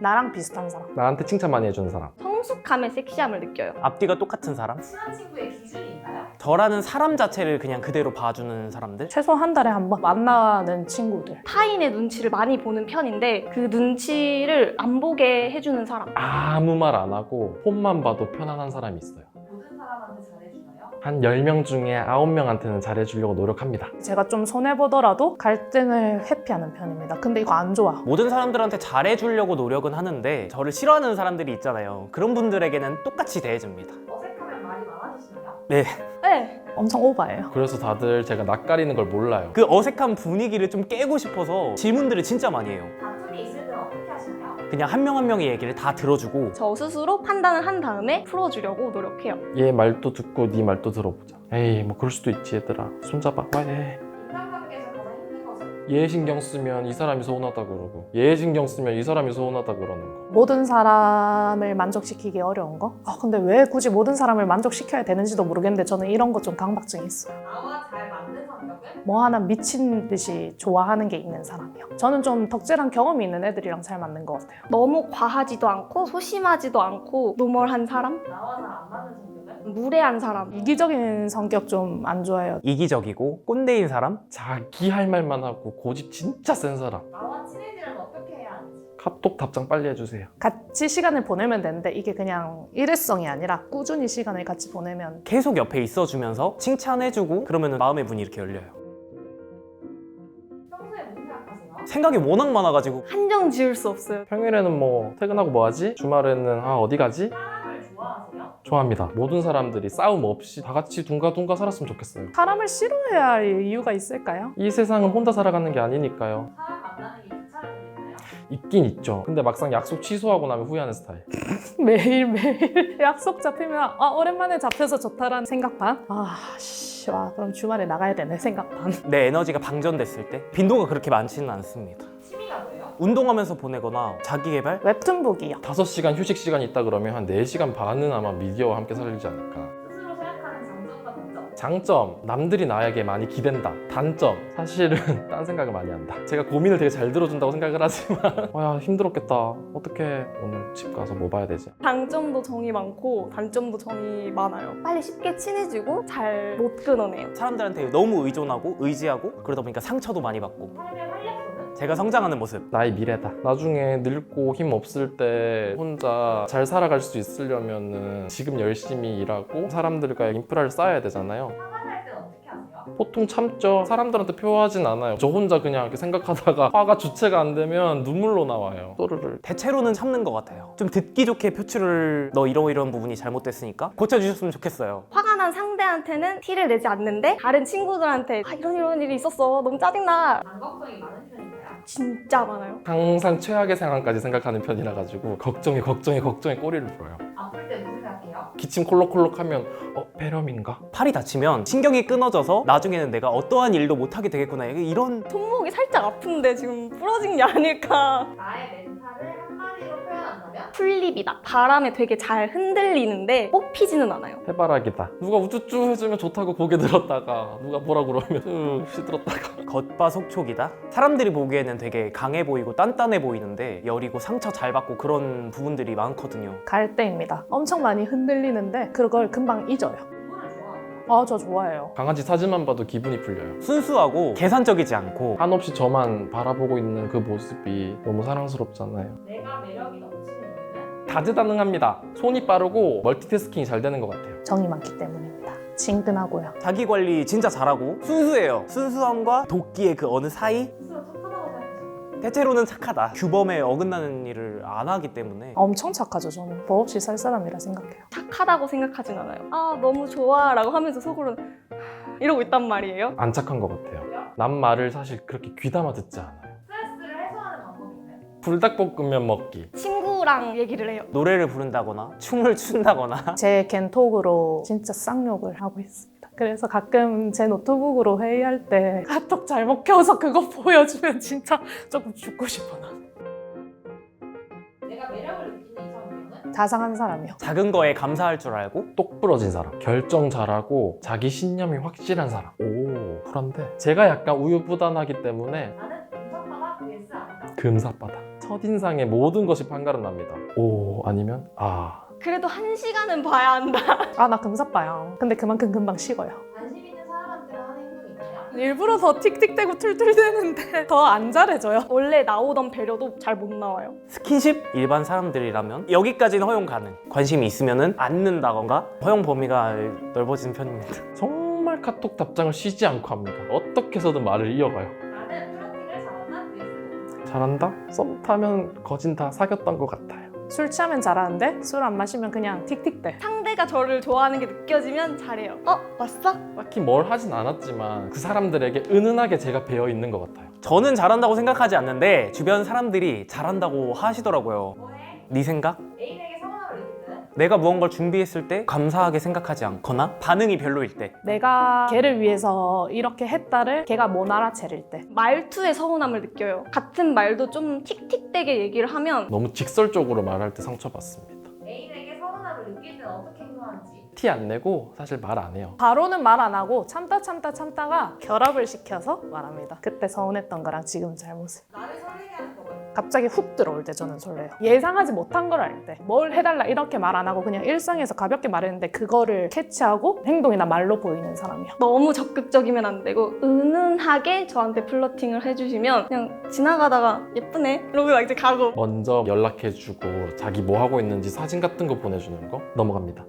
나랑 비슷한 사람. 나한테 칭찬 많이 해주는 사람. 성숙함의 섹시함을 느껴요. 앞뒤가 똑같은 사람? 친한 친구의 기준이 있나요? 저라는 사람 자체를 그냥 그대로 봐주는 사람들? 최소 한 달에 한 번 만나는 친구들. 타인의 눈치를 많이 보는 편인데 그 눈치를 안 보게 해주는 사람. 아무 말 안 하고 폰만 봐도 편안한 사람이 있어요. 한 10명 중에 9명한테는 잘해주려고 노력합니다. 제가 좀 손해보더라도 갈등을 회피하는 편입니다. 근데 이거 안 좋아. 모든 사람들한테 잘해주려고 노력은 하는데 저를 싫어하는 사람들이 있잖아요. 그런 분들에게는 똑같이 대해줍니다. 어색하면 말이 많아지시나요? 네. 네. 엄청 오바예요. 그래서 다들 제가 낯가리는 걸 몰라요. 그 어색한 분위기를 좀 깨고 싶어서 질문들을 진짜 많이 해요. 그냥 한 명 한 명의 얘기를 다 들어주고 저 스스로 판단을 한 다음에 풀어주려고 노력해요. 얘 말도 듣고 네 말도 들어보자. 에이 뭐 그럴 수도 있지 얘들아. 손잡아. 와 얘 신경 쓰면 이 사람이 서운하다 그러고 얘 신경 쓰면 이 사람이 서운하다 그러는 거. 모든 사람을 만족시키기 어려운 거? 아, 근데 왜 굳이 모든 사람을 만족시켜야 되는지도 모르겠는데 저는 이런 거 좀 강박증이 있어요. 나와 잘 맞는 성격은? 뭐 하나 미친 듯이 좋아하는 게 있는 사람이요. 저는 좀 덕질한 경험이 있는 애들이랑 잘 맞는 것 같아요. 너무 과하지도 않고 소심하지도 않고 노멀한 사람? 나와 잘 안 맞는 성격은? 무례한 사람. 이기적인 성격 좀 안 좋아해요. 이기적이고 꼰대인 사람? 자기 할 말만 하고 고집 진짜 센 사람. 나와 친해지려면 어떻게 해야 하는지 카톡 답장 빨리 해주세요. 같이 시간을 보내면 되는데 이게 그냥 일회성이 아니라 꾸준히 시간을 같이 보내면 계속 옆에 있어주면서 칭찬해주고 그러면 마음의 문이 이렇게 열려요. 평소에 무슨 생각하세요? 생각이 워낙 많아가지고 한정 지을 수 없어요. 평일에는 뭐 퇴근하고 뭐 하지? 주말에는 아 어디 가지? 좋아합니다. 모든 사람들이 싸움 없이 다 같이 둥가둥가 살았으면 좋겠어요. 사람을 싫어해야 할 이유가 있을까요? 이 세상은 혼자 살아가는 게 아니니까요. 사람 만나는 게 귀찮을 때 있나요? 있긴 있죠. 근데 막상 약속 취소하고 나면 후회하는 스타일. 매일매일 약속 잡히면 아 오랜만에 잡혀서 좋다라는 생각 반? 아 씨, 와 그럼 주말에 나가야 되네 생각 반. 내 에너지가 방전됐을 때 빈도가 그렇게 많지는 않습니다. 운동하면서 보내거나 자기 개발? 웹툰 보기요. 5시간 휴식 시간 있다 그러면 한 4시간 반은 아마 미디어와 함께 살지 않을까. 스스로 생각하는 장점과 단점 장점, 남들이 나에게 많이 기댄다. 단점, 사실은 딴 생각을 많이 한다. 제가 고민을 되게 잘 들어준다고 생각을 하지만 어, 야 힘들었겠다. 어떻게 오늘 집 가서 뭐 봐야 되지? 장점도 정이 많고 단점도 정이 많아요. 빨리 쉽게 친해지고 잘 못 끊어내요. 사람들한테 너무 의존하고 의지하고 그러다 보니까 상처도 많이 받고 삶의 활력소는? 제가 성장하는 모습 나의 미래다. 나중에 늙고 힘 없을 때 혼자 잘 살아갈 수 있으려면은 지금 열심히 일하고 사람들과 인프라를 쌓아야 되잖아요. 화가 날 때는 어떻게 하세요? 보통 참죠. 사람들한테 표하진 않아요. 저 혼자 그냥 이렇게 생각하다가 화가 주체가 안 되면 눈물로 나와요. 또르르. 대체로는 참는 것 같아요. 좀 듣기 좋게 표출을 너 이런 이런 부분이 잘못됐으니까 고쳐주셨으면 좋겠어요. 화가 난 상대한테는 티를 내지 않는데 다른 친구들한테 아, 이런 이런 일이 있었어. 너무 짜증나. 반걱정이 많은 편인가요? 진짜 많아요. 항상 최악의 상황까지 생각하는 편이라 가지고 걱정이 걱정이 걱정이 꼬리를 물어요. 아플 때 무슨 생각해요? 기침 콜록콜록하면 어 폐렴인가? 팔이 다치면 신경이 끊어져서 나중에는 내가 어떠한 일도 못하게 되겠구나 이런 손목이 살짝 아픈데 지금 부러진 게 아닐까. 나의 풀립이다. 바람에 되게 잘 흔들리는데 뽑히지는 않아요. 해바라기다. 누가 우쭈쭈 해주면 좋다고 고개 들었다가 누가 뭐라 그러면 쭉 시들었다가 겉바속촉이다. 사람들이 보기에는 되게 강해 보이고 단단해 보이는데 여리고 상처 잘 받고 그런 부분들이 많거든요. 갈대입니다. 엄청 많이 흔들리는데 그걸 금방 잊어요. 아 저 좋아해요. 강아지 사진만 봐도 기분이 풀려요. 순수하고 계산적이지 않고 한없이 저만 바라보고 있는 그 모습이 너무 사랑스럽잖아요. 내가 매력이 이유는? 다재다능합니다. 손이 빠르고 멀티태스킹이 잘 되는 것 같아요. 정이 많기 때문입니다. 친근하고요. 자기 관리 진짜 잘하고 순수해요. 순수함과 도끼의 그 어느 사이? 대체로는 착하다. 규범에 어긋나는 일을 안 하기 때문에 엄청 착하죠 저는. 법 없이 살 사람이라 생각해요. 착하다고 생각하진 않아요. 아 너무 좋아라고 하면서 속으로는 이러고 있단 말이에요. 안 착한 것 같아요. 남 말을 사실 그렇게 귀담아 듣지 않아요. 스트레스를 해소하는 방법이 있나요? 불닭볶음면 먹기. 친구랑 얘기를 해요. 노래를 부른다거나 춤을 춘다거나 제 겐톡으로 진짜 쌍욕을 하고 있습니다. 그래서 가끔 제 노트북으로 회의할 때 카톡 잘못 켜서 그거 보여주면 진짜 조금 죽고 싶어 나. 내가 매력을 느끼는 이상형은? 자상한 사람이요. 작은 거에 감사할 줄 알고 똑 부러진 사람. 결정 잘하고 자기 신념이 확실한 사람. 오, 쿨한데. 제가 약간 우유부단하기 때문에 나는 금사파다 vs 아니다. 금사빠다. 첫인상의 모든 것이 판가름 납니다. 오 아니면 아 그래도 한 시간은 봐야 한다. 아 나 금사빠요. 근데 그만큼 금방 식어요. 관심 있는 사람한테 하는 행동이 있나요? 일부러 더 틱틱대고 툴툴대는데 더 안 잘해줘요. 원래 나오던 배려도 잘 못 나와요. 스킨십 일반 사람들이라면 여기까지는 허용 가능. 관심이 있으면은 않는다던가 허용 범위가 넓어지는 편입니다. 정말 카톡 답장을 쉬지 않고 합니다. 어떻게 해서든 말을 이어가요. 잘한다? 썸 타면 거진 다 사귀었던 것 같아요. 술 취하면 잘하는데 술 안 마시면 그냥 틱틱대. 상대가 저를 좋아하는 게 느껴지면 잘해요. 어? 왔어? 딱히 뭘 하진 않았지만 그 사람들에게 은은하게 제가 배어 있는 것 같아요. 저는 잘한다고 생각하지 않는데 주변 사람들이 잘한다고 하시더라고요. 뭐해? 네 생각? 내가 무언가를 준비했을 때 감사하게 생각하지 않거나 반응이 별로일 때 내가 걔를 위해서 이렇게 했다를 걔가 못 알아채릴 때. 말투에 서운함을 느껴요. 같은 말도 좀 틱틱대게 얘기를 하면 너무 직설적으로 말할 때 상처받습니다. 애인에게 서운함을 느낄 때는 어떻게 행동하는지. 티 안 내고 사실 말 안 해요. 바로는 말 안 하고 참다 참다 참다가 결합을 시켜서 말합니다. 그때 서운했던 거랑 지금 잘못을. 나를 설레게 하는. 갑자기 훅 들어올 때 저는 설레요. 예상하지 못한 걸할 때. 뭘 해달라 이렇게 말 안 하고 그냥 일상에서 가볍게 말했는데 그거를 캐치하고 행동이나 말로 보이는 사람이요. 너무 적극적이면 안 되고 은은하게 저한테 플러팅을 해주시면 그냥 지나가다가 예쁘네 이러고 나 이제 가고 먼저 연락해주고 자기 뭐 하고 있는지 사진 같은 거 보내주는 거 넘어갑니다.